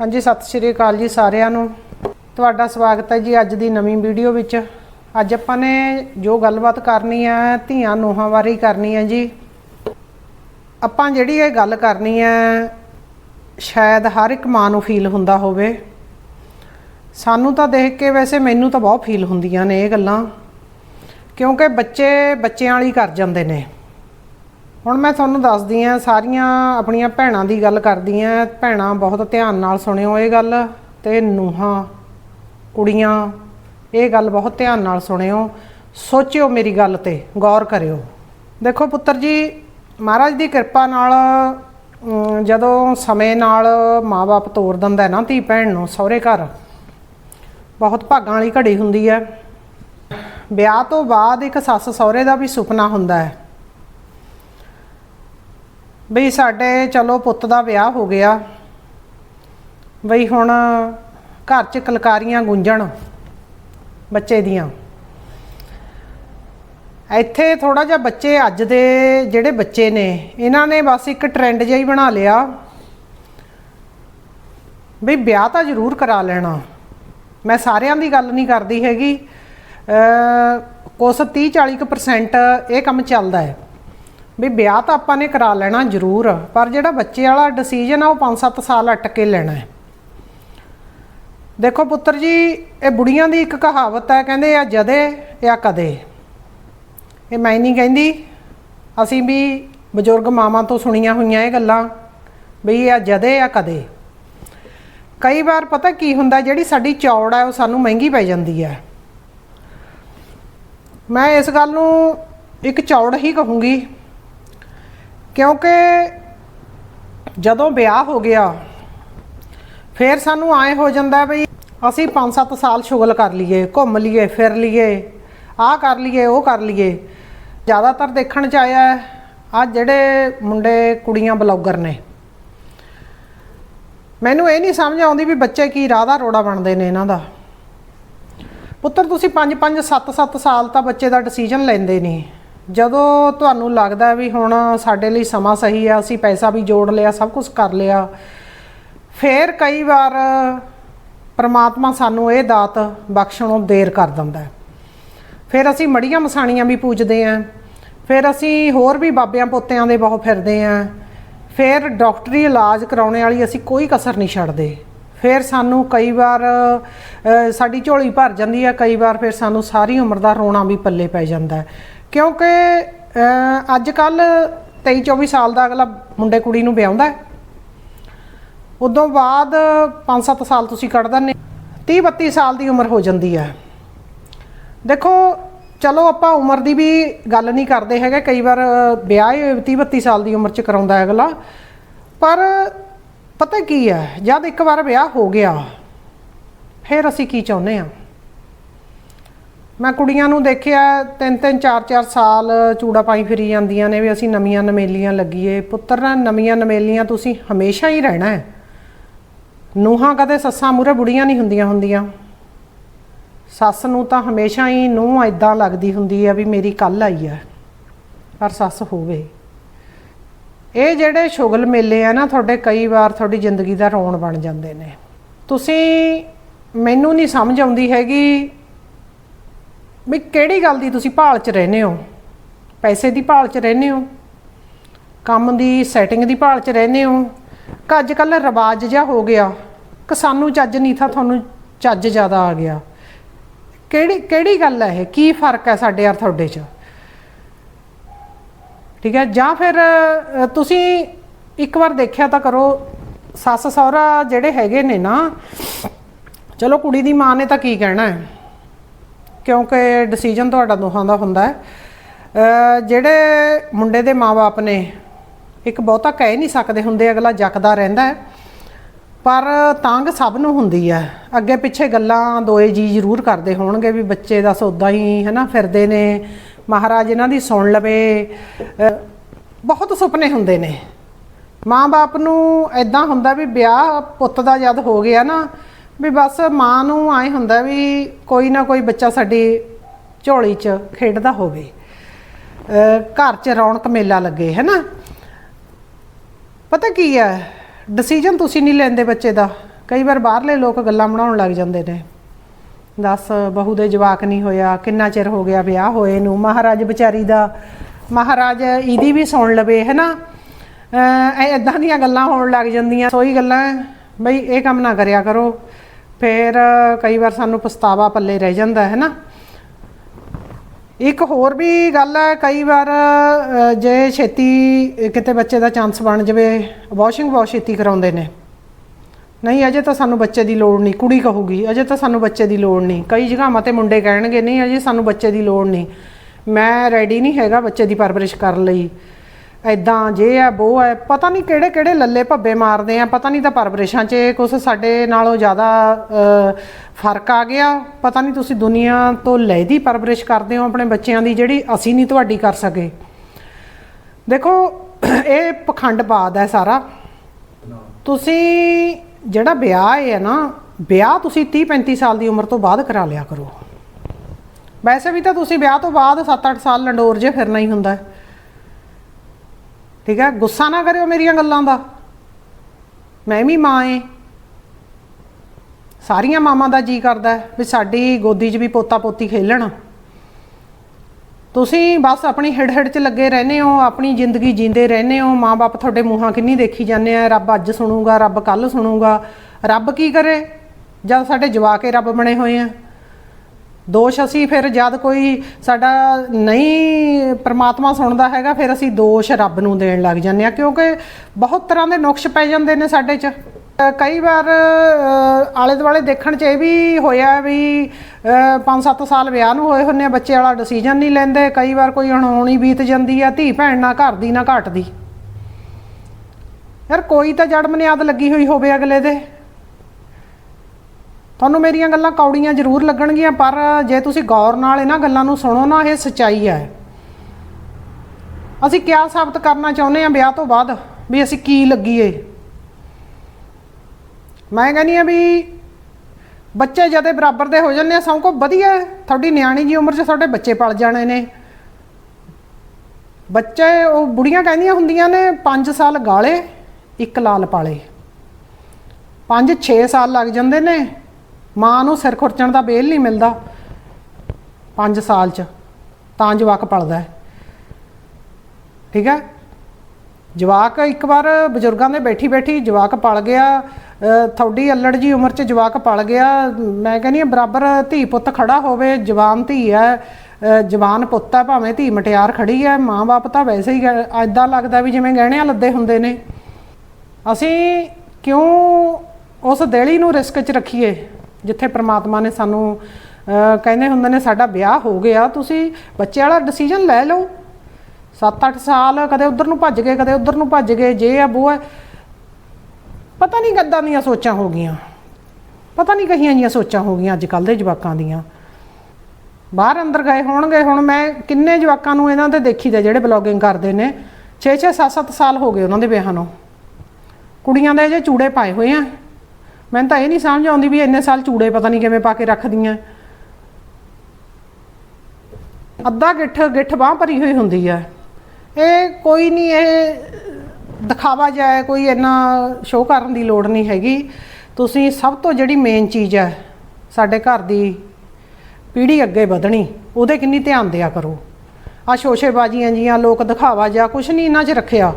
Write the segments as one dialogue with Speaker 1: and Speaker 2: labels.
Speaker 1: ਹਾਂਜੀ, ਸਤਿ ਸ਼੍ਰੀ ਅਕਾਲ ਜੀ ਸਾਰਿਆਂ ਨੂੰ। ਤੁਹਾਡਾ ਸਵਾਗਤ ਹੈ ਜੀ ਅੱਜ ਦੀ ਨਵੀਂ ਵੀਡੀਓ ਵਿੱਚ। ਅੱਜ ਆਪਾਂ ਨੇ ਜੋ ਗੱਲਬਾਤ ਕਰਨੀ ਹੈ, ਧੀਆਂ ਨੂੰਹਾਂ ਬਾਰੇ ਹੀ ਕਰਨੀ ਹੈ ਜੀ। ਆਪਾਂ ਜਿਹੜੀ ਇਹ ਗੱਲ ਕਰਨੀ ਹੈ, ਸ਼ਾਇਦ ਹਰ ਇੱਕ ਮਾਂ ਨੂੰ ਫੀਲ ਹੁੰਦਾ ਹੋਵੇ। ਸਾਨੂੰ ਤਾਂ ਦੇਖ ਕੇ ਵੈਸੇ ਮੈਨੂੰ ਤਾਂ ਬਹੁਤ ਫੀਲ ਹੁੰਦੀਆਂ ਨੇ ਇਹ ਗੱਲਾਂ। ਕਿਉਂਕਿ ਬੱਚੇ ਬੱਚਿਆਂ ਵਾਲੀ ਕਰ ਜਾਂਦੇ ਨੇ। ਹੁਣ ਮੈਂ ਤੁਹਾਨੂੰ ਦੱਸਦੀ ਆ ਸਾਰੀਆਂ ਆਪਣੀਆਂ ਭੈਣਾਂ ਦੀ ਗੱਲ ਕਰਦੀ ਆ ਭੈਣਾਂ ਬਹੁਤ ਧਿਆਨ ਨਾਲ ਸੁਣਿਓ ਇਹ ਗੱਲ ਤੇ ਨੂਹਾਂ, ਕੁੜੀਆਂ, ਇਹ ਗੱਲ ਬਹੁਤ ਧਿਆਨ ਨਾਲ ਸੁਣਿਓ। ਸੋਚਿਓ ਮੇਰੀ ਗੱਲ ਤੇ, ਗੌਰ ਕਰਿਓ। ਦੇਖੋ ਪੁੱਤਰ ਜੀ, ਮਹਾਰਾਜ ਦੀ ਕਿਰਪਾ ਨਾਲ ਜਦੋਂ ਸਮੇਂ ਨਾਲ ਮਾਪੇ ਤੋਰ ਦਿੰਦਾ ਨਾ ਧੀ ਭੈਣ ਨੂੰ ਸਹੁਰੇ ਘਰ, ਬਹੁਤ ਭਾਗਾਂ ਵਾਲੀ ਘੜੀ ਹੁੰਦੀ ਹੈ। ਵਿਆਹ ਤੋਂ ਬਾਅਦ ਇੱਕ ਸੱਸ ਸਹੁਰੇ ਦਾ ਵੀ ਸੁਪਨਾ ਹੁੰਦਾ ਹੈ। ਬਈ ਸਾਡੇ, ਚਲੋ ਪੁੱਤ ਦਾ ਵਿਆਹ ਹੋ ਗਿਆ। ਬਈ ਹੁਣ ਘਰ 'ਚ ਕਲਕਾਰੀਆਂ ਗੁੰਜਣ ਬੱਚੇ ਦੀਆਂ। ਇੱਥੇ ਥੋੜਾ ਜਿਹਾ ਬੱਚੇ ਅੱਜ ਦੇ ਜਿਹੜੇ ਬੱਚੇ ਨੇ, ਇਹਨਾਂ ਨੇ ਬਸ ਇੱਕ ਟ੍ਰੈਂਡ ਜਿਹਾ ਹੀ ਬਣਾ ਲਿਆ। ਬਈ ਵਿਆਹ ਤਾਂ ਜ਼ਰੂਰ ਕਰਾ ਲੈਣਾ। ਮੈਂ ਸਾਰਿਆਂ ਦੀ ਗੱਲ ਨਹੀਂ ਕਰਦੀ ਹੈਗੀ। ਅ ਕੁਛ 30 40% ਇਹ ਕੰਮ ਚੱਲਦਾ ਹੈ। ਵੀ ਵਿਆਹ ਤਾਂ ਆਪਾਂ ਨੇ ਕਰਾ ਲੈਣਾ ਜ਼ਰੂਰ, ਪਰ ਜਿਹੜਾ ਬੱਚੇ ਵਾਲਾ ਡਿਸੀਜਨ ਆ ਉਹ 5-7 ਸਾਲ ਅਟਕ ਕੇ ਲੈਣਾ ਹੈ। ਦੇਖੋ ਪੁੱਤਰ ਜੀ, ਇਹ ਬੁੜੀਆਂ ਦੀ ਇੱਕ ਕਹਾਵਤ ਹੈ, ਕਹਿੰਦੇ ਆ ਜਦੇ ਜਾਂ ਕਦੇ। ਇਹ ਮੈਂ ਨਹੀਂ ਕਹਿੰਦੀ, ਅਸੀਂ ਵੀ ਬਜ਼ੁਰਗ ਮਾਵਾਂ ਤੋਂ ਸੁਣੀਆਂ ਹੋਈਆਂ ਇਹ ਗੱਲਾਂ, ਵੀ ਆ ਜਦੇ ਜਾਂ ਕਦੇ। ਕਈ ਵਾਰ ਪਤਾ ਕੀ ਹੁੰਦਾ, ਜਿਹੜੀ ਸਾਡੀ ਚੌੜ ਹੈ ਉਹ ਸਾਨੂੰ ਮਹਿੰਗੀ ਪੈ ਜਾਂਦੀ ਹੈ। ਮੈਂ ਇਸ ਗੱਲ ਨੂੰ ਇੱਕ ਚੌੜ ਹੀ ਕਹੂੰਗੀ ਕਿਉਂਕਿ ਜਦੋਂ ਵਿਆਹ ਹੋ ਗਿਆ, ਫਿਰ ਸਾਨੂੰ ਐ ਹੋ ਜਾਂਦਾ ਬਈ ਅਸੀਂ 5-7 ਸਾਲ ਸ਼ੁਗਲ ਕਰ ਲਈਏ, ਘੁੰਮ ਲਈਏ, ਫਿਰ ਲਈਏ, ਆਹ ਕਰ ਲਈਏ, ਉਹ ਕਰ ਲਈਏ। ਜ਼ਿਆਦਾਤਰ ਦੇਖਣ ਚ ਆਇਆ ਆ ਜਿਹੜੇ ਮੁੰਡੇ ਕੁੜੀਆਂ ਬਲੌਗਰ ਨੇ। ਮੈਨੂੰ ਇਹ ਨਹੀਂ ਸਮਝ ਆਉਂਦੀ ਵੀ ਬੱਚੇ ਕੀ ਰਾਹ ਦਾ ਰੋੜਾ ਬਣਦੇ ਨੇ ਇਹਨਾਂ ਦਾ। ਪੁੱਤਰ, ਤੁਸੀਂ 5-5 7-7 ਸਾਲ ਤਾਂ ਬੱਚੇ ਦਾ ਡਿਸੀਜਨ ਲੈਂਦੇ ਨਹੀਂ ਜਦੋਂ ਤੁਹਾਨੂੰ ਲੱਗਦਾ ਵੀ ਹੁਣ ਸਾਡੇ ਲਈ ਸਮਾਂ ਸਹੀ ਆ, ਅਸੀਂ ਪੈਸਾ ਵੀ ਜੋੜ ਲਿਆ, ਸਭ ਕੁਝ ਕਰ ਲਿਆ, ਫਿਰ ਕਈ ਵਾਰ ਪਰਮਾਤਮਾ ਸਾਨੂੰ ਇਹ ਦਾਤ ਬਖਸ਼ਣੋਂ ਦੇਰ ਕਰ ਦਿੰਦਾ ਹੈ। ਫਿਰ ਅਸੀਂ ਮੜੀਆਂ ਮਸਾਣੀਆਂ ਵੀ ਪੂਜਦੇ ਆਂ ਫਿਰ ਅਸੀਂ ਹੋਰ ਵੀ ਬਾਬਿਆਂ ਪੋਤਿਆਂ ਦੇ ਬਹੁਤ ਫਿਰਦੇ ਆਂ ਫਿਰ ਡਾਕਟਰੀ ਇਲਾਜ ਕਰਾਉਣੇ ਵਾਲੀ ਅਸੀਂ ਕੋਈ ਕਸਰ ਨਹੀਂ ਛੱਡਦੇ ਫਿਰ ਸਾਨੂੰ ਕਈ ਵਾਰ ਸਾਡੀ ਝੋਲੀ ਭਰ ਜਾਂਦੀ ਹੈ, ਕਈ ਵਾਰ ਫਿਰ ਸਾਨੂੰ ਸਾਰੀ ਉਮਰ ਦਾ ਰੋਣਾ ਵੀ ਪੱਲੇ ਪੈ ਜਾਂਦਾ ਹੈ ਕਿਉਂਕਿ ਅੱਜ ਕੱਲ 23 24 ਸਾਲ ਦਾ ਅਗਲਾ ਮੁੰਡੇ ਕੁੜੀ ਨੂੰ ਵਿਆਹੁੰਦਾ ਹੈ। ਉਦੋਂ ਬਾਅਦ 5-7 ਸਾਲ ਤੁਸੀਂ ਕੱਢ ਦਿੰਦੇ 30-32 ਸਾਲ ਦੀ ਉਮਰ ਹੋ ਜਾਂਦੀ ਹੈ। ਦੇਖੋ ਚਲੋ ਆਪਾਂ ਉਮਰ ਦੀ ਵੀ ਗੱਲ ਨਹੀਂ ਕਰਦੇ ਹੈਗੇ। ਕਈ ਵਾਰ ਅ, ਵਿਆਹ 30-32 ਸਾਲ ਦੀ ਉਮਰ 'ਚ ਕਰਾਉਂਦਾ ਹੈ ਅਗਲਾ। ਪਰ ਪਤਾ ਕੀ ਹੈ ਜਦ ਇੱਕ ਵਾਰ ਵਿਆਹ ਹੋ ਗਿਆ ਫਿਰ ਅਸੀਂ ਕੀ ਚਾਹੁੰਦੇ ਆ ਮੈਂ ਕੁੜੀਆਂ ਨੂੰ ਦੇਖਿਆ, ਤਿੰਨ ਤਿੰਨ, ਚਾਰ ਚਾਰ ਸਾਲ ਚੂੜਾ ਪਾਈ ਫਿਰੀ ਜਾਂਦੀਆਂ ਨੇ ਵੀ ਅਸੀਂ ਨਵੀਆਂ ਨਮੇਲੀਆਂ ਲੱਗੀਏ। ਪੁੱਤਰ ਨਾ ਨਵੀਆਂ ਨਮੇਲੀਆਂ ਤੁਸੀਂ ਹਮੇਸ਼ਾ ਹੀ ਰਹਿਣਾ ਹੈ। ਨੂਹਾਂ ਕਦੇ ਸੱਸਾਂ ਮੂਰੇ ਬੁੜੀਆਂ ਨਹੀਂ ਹੁੰਦੀਆਂ ਹੁੰਦੀਆਂ। ਸੱਸ ਨੂੰ ਤਾਂ ਹਮੇਸ਼ਾ ਹੀ ਨੂੰਹ ਐਦਾਂ ਲੱਗਦੀ ਹੁੰਦੀ ਆ ਵੀ ਮੇਰੀ ਕੱਲ ਆਈ ਆ ਪਰ ਸੱਸ ਹੋਵੇ। ਇਹ ਜਿਹੜੇ ਸ਼ੁਗਲ ਮੇਲੇ ਆ ਨਾ, ਤੁਹਾਡੇ ਕਈ ਵਾਰ ਤੁਹਾਡੀ ਜ਼ਿੰਦਗੀ ਦਾ ਰੋਣ ਬਣ ਜਾਂਦੇ ਨੇ। ਤੁਸੀਂ ਮੈਨੂੰ ਨਹੀਂ ਸਮਝ ਆਉਂਦੀ ਹੈਗੀ ਵੀ ਕਿਹੜੀ ਗੱਲ ਦੀ ਤੁਸੀਂ ਭਾਲ 'ਚ ਰਹਿੰਦੇ ਹੋ? ਪੈਸੇ ਦੀ ਭਾਲ 'ਚ ਰਹਿੰਦੇ ਹੋ? ਕੰਮ ਦੀ ਸੈਟਿੰਗ ਦੀ ਭਾਲ 'ਚ ਰਹਿੰਦੇ ਹੋ? ਕਿ ਅੱਜ ਕੱਲ ਰਿਵਾਜ ਜਿਹਾ ਹੋ ਗਿਆ, ਕਿ ਸਾਨੂੰ ਚੱਜ ਨਹੀਂ ਥਾ ਤੁਹਾਨੂੰ ਚੱਜ ਜ਼ਿਆਦਾ ਆ ਗਿਆ। ਕਿਹੜੀ ਕਿਹੜੀ ਗੱਲ ਹੈ ਇਹ? ਕੀ ਫ਼ਰਕ ਹੈ ਸਾਡੇ ਯਾਰ ਤੁਹਾਡੇ 'ਚ? ਠੀਕ ਹੈ, ਜਾਂ ਫਿਰ ਤੁਸੀਂ ਇੱਕ ਵਾਰ ਦੇਖਿਆ ਤਾਂ ਕਰੋ ਸੱਸ ਸਹੁਰਾ ਜਿਹੜੇ ਹੈਗੇ ਨੇ ਨਾ, ਚਲੋ ਕੁੜੀ ਦੀ ਮਾਂ ਨੇ ਤਾਂ ਕੀ ਕਹਿਣਾ ਹੈ? ਕਿਉਂਕਿ ਡਿਸੀਜਨ ਤੁਹਾਡਾ ਦੋਹਾਂ ਦਾ ਹੁੰਦਾ ਹੈ। ਜਿਹੜੇ ਮੁੰਡੇ ਦੇ ਮਾਪੇ ਨੇ, ਇੱਕ ਬਹੁਤਾ ਕਹਿ ਨਹੀਂ ਸਕਦੇ ਹੁੰਦੇ, ਅਗਲਾ ਜਕਦਾ ਰਹਿੰਦਾ ਹੈ। ਪਰ ਤੰਗ ਸਭ ਨੂੰ ਹੁੰਦੀ ਹੈ। ਅੱਗੇ ਪਿੱਛੇ ਗੱਲਾਂ ਦੋਏ ਜੀ ਜ਼ਰੂਰ ਕਰਦੇ ਹੋਣਗੇ ਵੀ ਬੱਚੇ ਦਾ ਸੌਦਾ ਹੀ ਹੈ ਨਾ ਫਿਰਦੇ ਨੇ। ਮਹਾਰਾਜ ਇਹਨਾਂ ਦੀ ਸੁਣ ਲਵੇ। ਬਹੁਤ ਸੁਪਨੇ ਹੁੰਦੇ ਨੇ। ਮਾਂ-ਬਾਪ ਨੂੰ ਐਦਾਂ ਹੁੰਦਾ ਵੀ ਵਿਆਹ ਪੁੱਤ ਦਾ ਜਦ ਹੋ ਗਿਆ ਨਾ ਵੀ ਬਸ ਮਾਂ ਨੂੰ ਆਏ ਹੁੰਦਾ ਵੀ ਕੋਈ ਨਾ ਕੋਈ ਬੱਚਾ ਸਾਡੀ ਝੋਲੀ 'ਚ ਖੇਡਦਾ ਹੋਵੇ। ਘਰ 'ਚ ਰੌਣਕ ਮੇਲਾ ਲੱਗੇ ਹੈ ਨਾ ਪਤਾ ਕੀ ਹੈ ਡਿਸੀਜਨ ਤੁਸੀਂ ਨਹੀਂ ਲੈਂਦੇ ਬੱਚੇ ਦਾ। ਕਈ ਵਾਰ ਬਾਹਰਲੇ ਲੋਕ ਗੱਲਾਂ ਬਣਾਉਣ ਲੱਗ ਜਾਂਦੇ ਨੇ। ਦੱਸ, ਬਹੂ ਦੇ ਜਵਾਕ ਨਹੀਂ ਹੋਇਆ, ਕਿੰਨਾ ਚਿਰ ਹੋ ਗਿਆ ਵਿਆਹ ਹੋਏ ਨੂੰ? ਮਹਾਰਾਜ ਵਿਚਾਰੀ ਦਾ, ਮਹਾਰਾਜ ਇਹਦੀ ਵੀ ਸੁਣ ਲਵੇ, ਹੈਨਾ? ਐ ਇਦਾਂ ਦੀਆਂ ਗੱਲਾਂ ਹੋਣ ਲੱਗ ਜਾਂਦੀਆਂ। ਸੋਈ ਗੱਲਾਂ, ਬਈ ਇਹ ਕੰਮ ਨਾ ਕਰਿਆ ਕਰੋ। ਫਿਰ ਕਈ ਵਾਰ ਸਾਨੂੰ ਪਛਤਾਵਾ ਪੱਲੇ ਰਹਿ ਜਾਂਦਾ, ਹੈ ਨਾ? ਇੱਕ ਹੋਰ ਵੀ ਗੱਲ ਹੈ, ਕਈ ਵਾਰ ਜੇ ਛੇਤੀ ਕਿਤੇ ਬੱਚੇ ਦਾ ਚਾਂਸ ਬਣ ਜਾਵੇ ਵਾਸ਼ਿੰਗ ਬਹੁਤ ਛੇਤੀ ਕਰਾਉਂਦੇ ਨੇ। ਨਹੀਂ, ਅਜੇ ਤਾਂ ਸਾਨੂੰ ਬੱਚੇ ਦੀ ਲੋੜ ਨਹੀਂ, ਕੁੜੀ ਕਹੂਗੀ, ਅਜੇ ਤਾਂ ਸਾਨੂੰ ਬੱਚੇ ਦੀ ਲੋੜ ਨਹੀਂ। ਕਈ ਜਗ੍ਹਾਵਾਂ ਤੇ ਮੁੰਡੇ ਕਹਿਣਗੇ, ਨਹੀਂ, ਅਜੇ ਸਾਨੂੰ ਬੱਚੇ ਦੀ ਲੋੜ ਨਹੀਂ। ਮੈਂ ਰੈਡੀ ਨਹੀਂ ਹੈਗਾ ਬੱਚੇ ਦੀ ਪਰਵਰਿਸ਼ ਕਰਨ ਲਈ। ਐਦਾਂ ਜੇ ਆ ਉਹ ਹੈ ਪਤਾ ਨਹੀਂ ਕਿਹੜੇ ਕਿਹੜੇ ਲੱਲੇ ਭੱਬੇ ਮਾਰਦੇ ਆ, ਪਤਾ ਨਹੀਂ ਤਾਂ ਪਰਵਰਿਸ਼ਾਂ 'ਚ ਕੁਝ ਸਾਡੇ ਨਾਲੋਂ ਜ਼ਿਆਦਾ ਫ਼ਰਕ ਆ ਗਿਆ। ਪਤਾ ਨਹੀਂ ਤੁਸੀਂ ਦੁਨੀਆ ਤੋਂ ਲੈਦੀ ਪਰਵਰਿਸ਼ ਕਰਦੇ ਹੋ ਆਪਣੇ ਬੱਚਿਆਂ ਦੀ ਜਿਹੜੀ ਅਸੀਂ ਨਹੀਂ ਤੁਹਾਡੀ ਕਰ ਸਕੇ। ਦੇਖੋ, ਇਹ ਪਖੰਡਬਾਦ ਹੈ ਸਾਰਾ। ਤੁਸੀਂ ਜਿਹੜਾ ਵਿਆਹ ਹੈ ਨਾ, ਵਿਆਹ ਤੁਸੀਂ 30 35 ਸਾਲ ਦੀ ਉਮਰ ਤੋਂ ਬਾਅਦ ਕਰਾ ਲਿਆ ਕਰੋ। ਵੈਸੇ ਵੀ ਤਾਂ ਤੁਸੀਂ ਵਿਆਹ ਤੋਂ ਬਾਅਦ 7-8 ਸਾਲ ਲੰਡੋਰ ਜੇ ਫਿਰਨਾ ਹੀ ਹੁੰਦਾ। ਹੈ। ਠੀਕ ਹੈ? ਗੁੱਸਾ ਨਾ ਕਰਿਓ ਮੇਰੀਆਂ ਗੱਲਾਂ ਦਾ। ਮੈਂ ਵੀ ਮਾਂ ਏ। ਸਾਰੀਆਂ ਮਾਵਾਂ ਦਾ ਜੀ ਕਰਦਾ ਵੀ ਸਾਡੀ ਗੋਦੀ 'ਚ ਵੀ ਪੋਤਾ ਪੋਤੀ ਖੇਲਣ। ਤੁਸੀਂ ਬਸ ਆਪਣੀ ਹਿੜ ਹਿੜ 'ਚ ਲੱਗੇ ਰਹਿੰਦੇ ਹੋ, ਆਪਣੀ ਜ਼ਿੰਦਗੀ ਜੀਂਦੇ ਰਹਿੰਦੇ ਹੋ। ਮਾਂ-ਬਾਪ ਤੁਹਾਡੇ ਮੂੰਹਾਂ ਕਿੰਨੀ ਦੇਖੀ ਜਾਂਦੇ ਆ, ਰੱਬ ਅੱਜ ਸੁਣੂਗਾ, ਰੱਬ ਕੱਲ ਸੁਣੂਗਾ। ਰੱਬ ਕੀ ਕਰੇ? ਜਦ ਸਾਡੇ ਜਵਾਕੇ ਰੱਬ ਬਣੇ ਹੋਏ ਆ। ਦੋਸ਼ ਅਸੀਂ ਫਿਰ ਜਦ ਕੋਈ ਸਾਡਾ ਨਹੀਂ ਪ੍ਰਮਾਤਮਾ ਸੁਣਦਾ ਹੈਗਾ, ਫਿਰ ਅਸੀਂ ਦੋਸ਼ ਰੱਬ ਨੂੰ ਦੇਣ ਲੱਗ ਜਾਂਦੇ ਆ ਕਿਉਂਕਿ ਬਹੁਤ ਤਰ੍ਹਾਂ ਦੇ ਨੁਕਸ ਪੈ ਜਾਂਦੇ ਨੇ ਸਾਡੇ 'ਚ। ਕਈ ਵਾਰ ਆਲੇ ਦੁਆਲੇ ਦੇਖਣ 'ਚ ਇਹ ਵੀ ਹੋਇਆ ਵੀ 5-7 ਸਾਲ ਵਿਆਹ ਨੂੰ ਹੋਏ ਹੁੰਨੇ ਆ, ਬੱਚੇ ਵਾਲਾ ਡਿਸੀਜਨ ਨਹੀਂ ਲੈਂਦੇ, ਕਈ ਵਾਰ ਕੋਈ ਅਣਹੋਣੀ ਬੀਤ ਜਾਂਦੀ ਆ, ਧੀ ਭੈਣ ਨਾ ਘਰ ਦੀ ਨਾ ਘਾਟ ਦੀ। ਯਾਰ ਕੋਈ ਤਾਂ ਜੜ ਮਨਿਆਦ ਲੱਗੀ ਹੋਈ ਹੋਵੇ ਅਗਲੇ ਦੇ। ਤੁਹਾਨੂੰ ਮੇਰੀਆਂ ਗੱਲਾਂ ਕੌੜੀਆਂ ਜ਼ਰੂਰ ਲੱਗਣਗੀਆਂ, ਪਰ ਜੇ ਤੁਸੀਂ ਗੌਰ ਨਾਲ ਇਹਨਾਂ ਗੱਲਾਂ ਨੂੰ ਸੁਣੋ ਨਾ, ਇਹ ਸੱਚਾਈ ਹੈ। ਅਸੀਂ ਕਿਆ ਸਾਬਤ ਕਰਨਾ ਚਾਹੁੰਦੇ ਹਾਂ ਵਿਆਹ ਤੋਂ ਬਾਅਦ ਵੀ ਅਸੀਂ ਕੀ ਲੱਗੀਏ? ਮੈਂ ਕਹਿੰਦੀ ਆ ਵੀ ਬੱਚੇ ਜਦੇ ਬਰਾਬਰ ਦੇ ਹੋ ਜਾਂਦੇ ਆ, ਸਭ ਕੋ ਵਧੀਆ ਤੁਹਾਡੀ ਨਿਆਣੀ ਜੀ ਉਮਰ 'ਚ ਤੁਹਾਡੇ ਬੱਚੇ ਪਲ ਜਾਣੇ ਨੇ। ਬੱਚੇ, ਉਹ ਬੁੜੀਆਂ ਕਹਿੰਦੀਆਂ ਹੁੰਦੀਆਂ ਨੇ 5 ਸਾਲ ਗਾਲੇ, ਇੱਕ ਲਾਲ ਪਾਲੇ। 5-6 ਸਾਲ ਲੱਗ ਜਾਂਦੇ ਨੇ। ਮਾਂ ਨੂੰ ਸਿਰ ਖੁਰਚਣ ਦਾ ਬੇਲ ਨਹੀਂ ਮਿਲਦਾ 5 ਸਾਲ 'ਚ ਤਾਂ ਜਵਾਕ ਪਲਦਾ ਹੈ। ਠੀਕ ਹੈ? ਜਵਾਕ ਇੱਕ ਵਾਰ ਬਜ਼ੁਰਗਾਂ ਦੇ ਬੈਠੀ ਬੈਠੀ ਜਵਾਕ ਪਲ ਗਿਆ ਅ, ਤੁਹਾਡੀ ਅਲੜ ਜੀ ਉਮਰ 'ਚ ਜਵਾਕ ਪਲ ਗਿਆ ਮੈਂ ਕਹਿੰਦੀ ਹਾਂ ਬਰਾਬਰ ਧੀ ਪੁੱਤ ਖੜਾ ਹੋਵੇ ਜਵਾਨ ਧੀ ਹੈ ਜਵਾਨ ਪੁੱਤ ਹੈ ਭਾਵੇਂ ਧੀ ਮਟਿਆਰ ਖੜੀ ਹੈ ਮਾਂ-ਬਾਪ ਤਾਂ ਵੈਸੇ ਹੀ ਐਦਾਂ ਲੱਗਦਾ ਵੀ ਜਿਵੇਂ ਗਹਿਣਿਆਂ ਲੱਦੇ ਹੁੰਦੇ ਨੇ। ਅਸੀਂ ਕਿਉਂ ਉਸ ਦੇਲੀ ਨੂੰ ਰਿਸਕ 'ਚ ਰੱਖੀਏ? ਜਿੱਥੇ ਪ੍ਰਮਾਤਮਾ ਨੇ ਸਾਨੂੰ ਕਹਿੰਦੇ ਹੁੰਦੇ ਨੇ, ਸਾਡਾ ਵਿਆਹ ਹੋ ਗਿਆ, ਤੁਸੀਂ ਬੱਚੇ ਵਾਲਾ ਡਿਸੀਜਨ ਲੈ ਲਓ। 7-8 ਸਾਲ ਕਦੇ ਉਧਰ ਨੂੰ ਭੱਜ ਗਏ, ਕਦੇ ਉਧਰ ਨੂੰ ਭੱਜ ਗਏ, ਜੇ ਆ ਬੋ ਹੈ ਪਤਾ ਨਹੀਂ ਗੱਦਾਂ ਦੀਆਂ ਸੋਚਾਂ ਹੋ ਗਈਆਂ। ਪਤਾ ਨਹੀਂ ਕਹੀਆਂ ਜੀਆਂ ਸੋਚਾਂ ਹੋ ਗਈਆਂ ਅੱਜ ਕੱਲ ਦੇ ਜਵਾਕਾਂ ਦੀਆਂ। ਬਾਹਰ ਅੰਦਰ ਗਏ ਹੋਣਗੇ, ਹੁਣ ਮੈਂ ਕਿੰਨੇ ਜਵਾਕਾਂ ਨੂੰ ਇਹਨਾਂ ਤੇ ਦੇਖੀਦਾ ਜਿਹੜੇ ਬਲੌਗਿੰਗ ਕਰਦੇ ਨੇ। 6-6 7-7 ਸਾਲ ਹੋ ਗਏ ਉਹਨਾਂ ਦੇ ਵਿਆਹਾਂ ਨੂੰ। ਕੁੜੀਆਂ ਦੇ ਜੇ ਚੂੜੇ ਪਾਏ ਹੋਏ ਆ। ਮੈਨੂੰ ਤਾਂ ਇਹ ਨਹੀਂ ਸਮਝ ਆਉਂਦੀ ਵੀ ਇੰਨੇ ਸਾਲ ਚੂੜੇ ਪਤਾ ਨਹੀਂ ਕਿਵੇਂ ਪਾ ਕੇ ਰੱਖਦੀਆਂ। ਅੱਧਾ ਗਿੱਠ ਗਿੱਠ ਬਾਹ ਭਰੀ ਹੋਈ ਹੁੰਦੀ ਆ। ਇਹ ਕੋਈ ਨਹੀਂ, ਇਹ ਦਿਖਾਵਾ ਜਾਏ ਕੋਈ ਇੰਨਾ ਸ਼ੋਅ ਕਰਨ ਦੀ ਲੋੜ ਨਹੀਂ ਹੈਗੀ। ਤੁਸੀਂ ਸਭ ਤੋਂ ਜਿਹੜੀ ਮੇਨ ਚੀਜ਼ ਹੈ, ਸਾਡੇ ਘਰ ਦੀ ਪੀੜ੍ਹੀ ਅੱਗੇ ਵਧਣੀ, ਉਹਦੇ ਕਿੰਨੀ ਧਿਆਨ ਦਿਆ ਕਰੋ। ਆ ਸ਼ੋਸ਼ੇਬਾਜ਼ੀਆਂ ਜੀਆਂ, ਲੋਕ ਦਿਖਾਵਾ ਜਾਂ ਕੁਛ ਨਹੀਂ ਇਹਨਾਂ 'ਚ ਰੱਖਿਆ।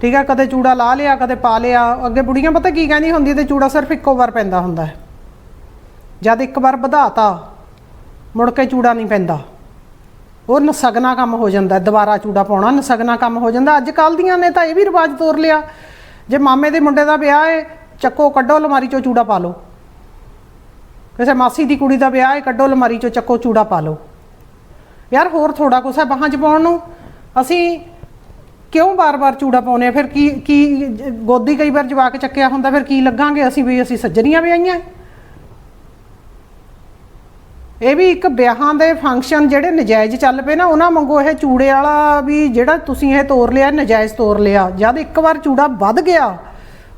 Speaker 1: ਠੀਕ ਹੈ ਕਦੇ ਚੂੜਾ ਲਾ ਲਿਆ, ਕਦੇ ਪਾ ਲਿਆ। ਅੱਗੇ ਬੁੜੀਆਂ ਪਤਾ ਕੀ ਕਹਿੰਦੀ ਹੁੰਦੀ ਤੇ ਚੂੜਾ ਸਿਰਫ ਇੱਕੋ ਵਾਰ ਪੈਂਦਾ ਹੁੰਦਾ ਹੈ। ਜਦ ਇੱਕ ਵਾਰ ਵਧਾਤਾ, ਮੁੜ ਕੇ ਚੂੜਾ ਨਹੀਂ ਪੈਂਦਾ। ਉਹ ਨਸਗਨਾ ਕੰਮ ਹੋ ਜਾਂਦਾ ਦੁਬਾਰਾ ਚੂੜਾ ਪਾਉਣਾ ਨਸਗਨਾ ਕੰਮ ਹੋ ਜਾਂਦਾ। ਅੱਜ ਕੱਲ ਦੀਆਂ ਨੇ ਤਾਂ ਇਹ ਵੀ ਰਿਵਾਜ ਤੋਰ ਲਿਆ। ਜੇ ਮਾਮੇ ਦੇ ਮੁੰਡੇ ਦਾ ਵਿਆਹ ਹੈ, ਚੱਕੋ, ਕੱਢੋ ਅਲਮਾਰੀ ਚੋਂ ਚੂੜਾ ਪਾ ਲਓ। ਕਿਸੇ ਮਾਸੀ ਦੀ ਕੁੜੀ ਦਾ ਵਿਆਹ ਹੈ, ਕੱਢੋ ਅਲਮਾਰੀ ਚੋਂ ਚੱਕੋ, ਚੂੜਾ ਪਾ ਲਓ। ਯਾਰ ਹੋਰ ਥੋੜਾ ਕੁਛ ਹੈ ਬਾਹਾਂ 'ਚ ਪਾਉਣ ਨੂੰ। ਅਸੀਂ ਕਿਉਂ ਬਾਰ-ਬਾਰ ਚੂੜਾ ਪਾਉਨੇ ਆ? ਫਿਰ ਕੀ ਕੀ ਗੋਦੀ ਕਈ ਵਾਰ ਜਵਾਕ ਚੱਕਿਆ ਹੁੰਦਾ, ਫਿਰ ਕੀ ਲੱਗਾਂਗੇ ਅਸੀਂ ਵੀ? ਅਸੀਂ ਸੱਜਣੀਆਂ ਵੀ ਆਈਆਂ। ਇਹ ਵੀ ਇੱਕ ਵਿਆਹਾਂ ਦੇ ਫੰਕਸ਼ਨ ਜਿਹੜੇ ਨਜਾਇਜ਼ ਚੱਲ ਪਏ ਨਾ, ਉਹਨਾਂ ਵਾਂਗੂ ਇਹ ਚੂੜੇ ਵਾਲਾ ਵੀ ਜਿਹੜਾ ਤੁਸੀਂ ਇਹ ਤੋਰ ਲਿਆ, ਨਜਾਇਜ਼ ਤੋਰ ਲਿਆ। ਜਦ ਇੱਕ ਵਾਰ ਚੂੜਾ ਵੱਧ ਗਿਆ,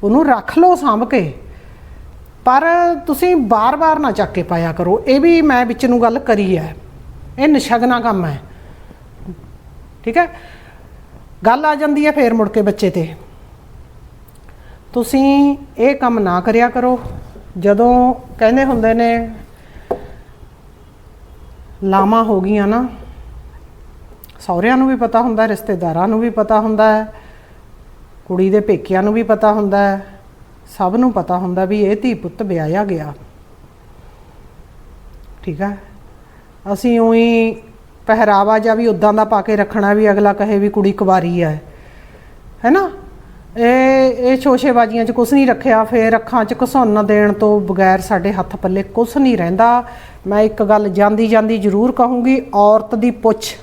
Speaker 1: ਉਹਨੂੰ ਰੱਖ ਲਓ ਸਾਂਭ ਕੇ। ਪਰ ਤੁਸੀਂ ਬਾਰ-ਬਾਰ ਨਾ ਚੱਕ ਕੇ ਪਾਇਆ ਕਰੋ। ਇਹ ਵੀ ਮੈਂ ਵਿੱਚ ਨੂੰ ਗੱਲ ਕਰੀ ਹੈ। ਇਹ ਨਿਸ਼ਗਨਾ ਕੰਮ ਹੈ। ਠੀਕ ਹੈ? ਗੱਲ ਆ ਜਾਂਦੀ ਹੈ ਫੇਰ ਮੁੜ ਕੇ ਬੱਚੇ ਤੇ। ਤੁਸੀਂ ਇਹ ਕੰਮ ਨਾ ਕਰਿਆ ਕਰੋ। ਜਦੋਂ ਕਹਿੰਦੇ ਹੁੰਦੇ ਨੇ, ਲਾਵਾਂ ਹੋ ਗਈਆਂ ਨਾ, ਸਹੁਰਿਆਂ ਨੂੰ ਵੀ ਪਤਾ ਹੁੰਦਾ, ਰਿਸ਼ਤੇਦਾਰਾਂ ਨੂੰ ਵੀ ਪਤਾ ਹੁੰਦਾ ਹੈ, ਕੁੜੀ ਦੇ ਪੇਕਿਆਂ ਨੂੰ ਵੀ ਪਤਾ ਹੁੰਦਾ ਹੈ, ਸਭ ਨੂੰ ਪਤਾ ਹੁੰਦਾ ਵੀ ਇਹ ਧੀ ਪੁੱਤ ਵਿਆਹਿਆ ਗਿਆ। ਠੀਕ ਹੈ? ਅਸੀਂ ਉਹੀ ਪਹਿਰਾਵਾ ਜਾਂ ਵੀ ਉਦਾਂ ਦਾ ਪਾ ਕੇ ਰੱਖਣਾ ਵੀ ਅਗਲਾ ਕਹੇ ਵੀ ਕੁੜੀ ਕੁਵਾਰੀ ਹੈ ਹੈਨਾ? ਇਹ ਇਹ ਸ਼ੋਸ਼ੇਬਾਜ਼ੀਆਂ 'ਚ ਕੁਝ ਨਹੀਂ ਰੱਖਿਆ, ਫੇਰ ਅੱਖਾਂ 'ਚ ਘਸੁੰਨ ਦੇਣ ਤੋਂ ਬਗੈਰ ਸਾਡੇ ਹੱਥ ਪੱਲੇ ਕੁਝ ਨਹੀਂ ਰਹਿੰਦਾ। ਮੈਂ ਇੱਕ ਗੱਲ ਜਾਂਦੀ ਜਾਂਦੀ ਜ਼ਰੂਰ ਕਹੂੰਗੀ, ਔਰਤ ਦੀ ਪੁੱਛ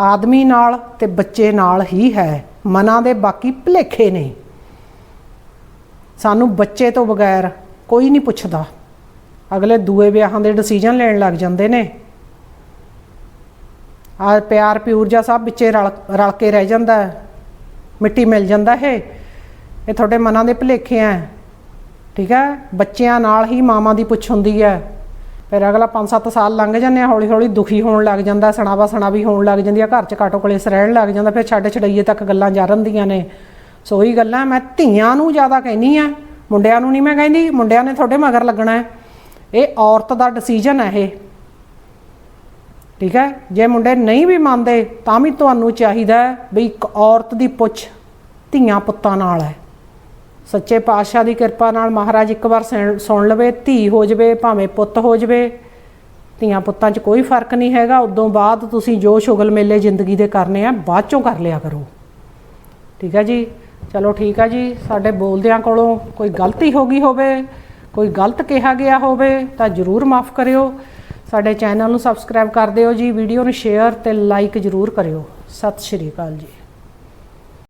Speaker 1: ਆਦਮੀ ਨਾਲ ਤੇ ਬੱਚੇ ਨਾਲ ਹੀ ਹੈ। ਮਨਾਂ ਦੇ ਬਾਕੀ ਭੁਲੇਖੇ ਨੇ। ਸਾਨੂੰ ਬੱਚੇ ਤੋਂ ਬਗੈਰ ਕੋਈ ਨਹੀਂ ਪੁੱਛਦਾ। ਅਗਲੇ ਦੂਏ ਵਿਆਹਾਂ ਦੇ ਡਿਸੀਜਨ ਲੈਣ ਲੱਗ ਜਾਂਦੇ ਨੇ। ਆ ਪਿਆਰ ਪਿਊਰ ਜਾਂ ਸਭ ਵਿੱਚੇ ਰਲ ਰਲ ਕੇ ਰਹਿ ਜਾਂਦਾ ਮਿੱਟੀ ਮਿਲ ਜਾਂਦਾ ਇਹ। ਇਹ ਤੁਹਾਡੇ ਮਨਾਂ ਦੇ ਭੁਲੇਖੇ ਆ ਠੀਕ ਹੈ? ਬੱਚਿਆਂ ਨਾਲ ਹੀ ਮਾਵਾਂ ਦੀ ਪੁੱਛ ਹੁੰਦੀ ਹੈ। ਫਿਰ ਅਗਲਾ 5-7 ਸਾਲ ਲੰਘ ਜਾਂਦੇ ਆ ਹੌਲੀ ਹੌਲੀ ਦੁਖੀ ਹੋਣ ਲੱਗ ਜਾਂਦਾ, ਸਣਾਵਾ ਸਣਾਵੀ ਹੋਣ ਲੱਗ ਜਾਂਦੀ ਆ, ਘਰ 'ਚ ਕਾਟੋ ਕਲੇਸ ਰਹਿਣ ਲੱਗ ਜਾਂਦਾ, ਫਿਰ ਛੱਡ ਛੜਈਏ ਤੱਕ ਗੱਲਾਂ ਜਾ ਰੰਦੀਆਂ ਨੇ। ਸੋ ਉਹੀ ਗੱਲਾਂ ਮੈਂ ਧੀਆਂ ਨੂੰ ਜ਼ਿਆਦਾ ਕਹਿਨੀ ਆ। ਮੁੰਡਿਆਂ ਨੂੰ ਨਹੀਂ ਮੈਂ ਕਹਿੰਦੀ, ਮੁੰਡਿਆਂ ਨੇ ਤੁਹਾਡੇ ਮਗਰ ਲੱਗਣਾ ਹੈ। ਇਹ ਔਰਤ ਦਾ ਡਿਸੀਜਨ ਹੈ ਇਹ। ਠੀਕ ਹੈ? ਜੇ ਮੁੰਡੇ ਨਹੀਂ ਵੀ ਮੰਨਦੇ, ਤਾਂ ਵੀ ਤੁਹਾਨੂੰ ਚਾਹੀਦਾ ਵੀ ਇੱਕ ਔਰਤ ਦੀ ਪੁੱਛ ਧੀਆਂ ਪੁੱਤਾਂ ਨਾਲ ਹੈ। ਸੱਚੇ ਪਾਤਸ਼ਾਹ ਦੀ ਕਿਰਪਾ ਨਾਲ ਮਹਾਰਾਜ ਇੱਕ ਵਾਰ ਸੁਣ- ਸੁਣ ਲਵੇ, ਧੀ ਹੋ ਜਵੇ, ਭਾਵੇਂ ਪੁੱਤ ਹੋ ਜਵੇ, ਧੀਆਂ ਪੁੱਤਾਂ 'ਚ ਕੋਈ ਫ਼ਰਕ ਨਹੀਂ ਹੈਗਾ। ਉਦੋਂ ਬਾਅਦ ਤੁਸੀਂ ਜੋ ਸ਼ੁਗਲ ਮੇਲੇ ਜ਼ਿੰਦਗੀ ਦੇ ਕਰਨੇ ਆ, ਬਾਅਦ ਚੋਂ ਕਰ ਲਿਆ ਕਰੋ। ਠੀਕ ਹੈ ਜੀ? ਚਲੋ ਠੀਕ ਹੈ ਜੀ, ਸਾਡੇ ਬੋਲਦਿਆਂ ਕੋਲੋਂ ਕੋਈ ਗਲਤੀ ਹੋ ਗਈ ਹੋਵੇ, ਕੋਈ ਗਲਤ ਕਿਹਾ ਗਿਆ ਹੋਵੇ, ਤਾਂ ਜਰੂਰ ਮਾਫ ਕਰਿਓ। ਸਾਡੇ ਚੈਨਲ ਨੂੰ ਸਬਸਕ੍ਰਾਈਬ ਕਰ ਦਿਓ ਜੀ, ਵੀਡੀਓ ਨੂੰ ਸ਼ੇਅਰ ਤੇ ਲਾਈਕ ਜਰੂਰ ਕਰਿਓ। ਸਤਿ ਸ਼੍ਰੀ ਅਕਾਲ ਜੀ।